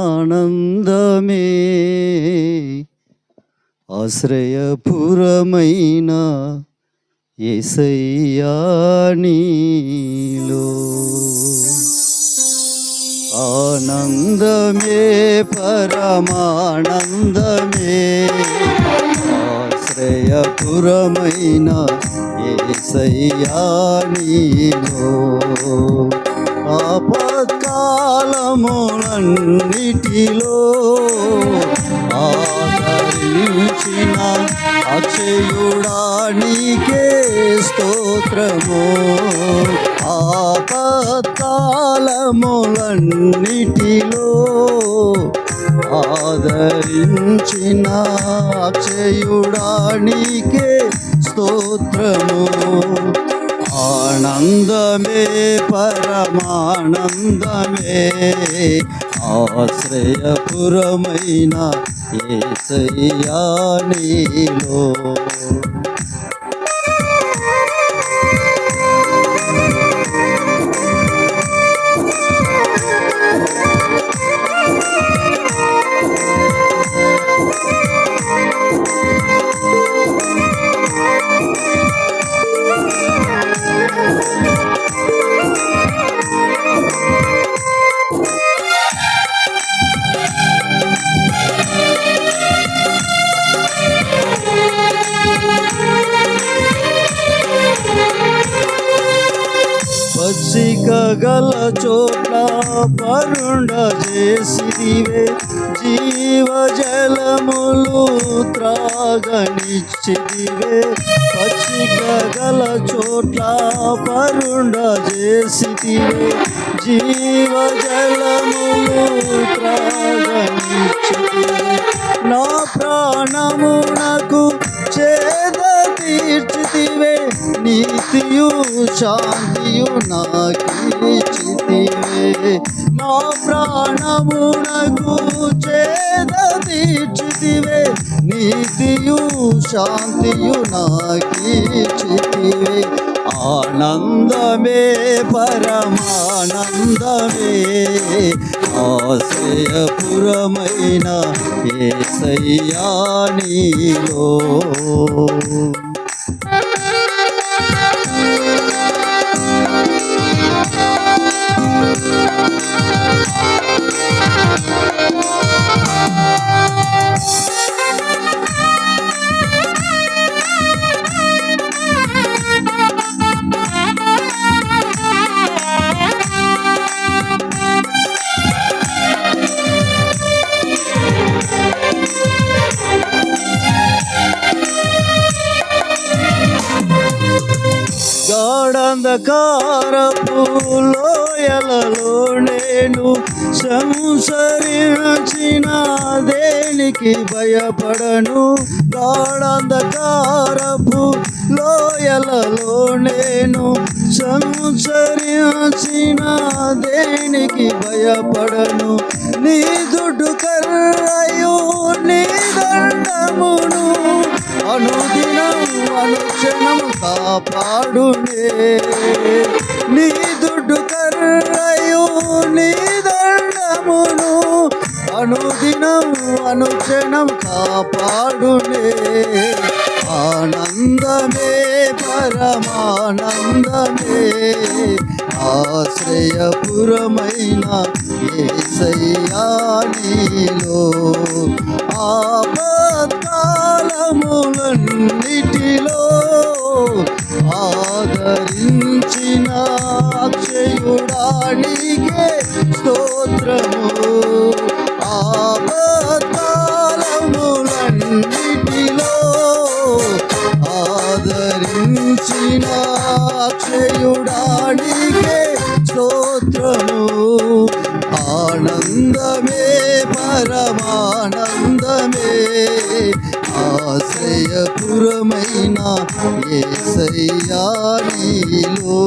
ఆనందమే. ఆశ్రయపురమైన ఎసయ్యానీలో ఆనందమే పరమానందమే. ఆశ్రయపురమైన ఏసయ్యా నీలో. ధర్మములన్నిటిలో ఆదరించిన అక్షయుడా నీకే స్తోత్రము. ఆపత్కాలములన్నిటిలో ఆదరించిన అక్షయుడా నీకే స్తోత్రము. ఆనందమే పరమానందమే. ఆశ్రయపురమైన ఏసయ్యా నీలో. పచ్చిక గల చోట్ల పరుండ చేసివే. జీవ జలములు త్రాగనిచ్చిదివే పచ్చిక గల చోట్ల పరుండ చేసివే జీవ జలములు త్రాగనిచ్చిదివే నా ప్రాణమునకు తీర్చితివే నీతియు శాంతియు నాకీచితివే నా ప్రాణమునకు చేద తీర్చితివే నీతియు శాంతియు నాకీచితివే ఆనందమే పరమానందమే ఆశ్రయపురమైన ఏసయ్యా నీలో. గాఢంధకారపు లోయలలో నేను సంసరించిన దేనికి భయపడను? గాఢంధకారపు లోయలలో నేను సంసరించిన దేనికి భయపడను? నీ దుడ్డు కర్రయు కాపాడునే. నీ దుడ్డు కర్రయు నీ దండమును అనుదినం అనుక్షణం కాపాడునే. ఆనందమే పరమానందమే. ఆశ్రయపురమైన ఏసయ్యాలో నీలో. ఆపత్కాలములన్నిటిలో ఆదరించిన అక్షయుడానికే స్తోత్రము. ఆపత్కాలములన్నిటిలో ఆదరించిన అక్షయుడానికే స్తోత్రము. ఆనందమే పరమానందమే ఆశ్రయపురమైన ఏసయ్యా నీలో.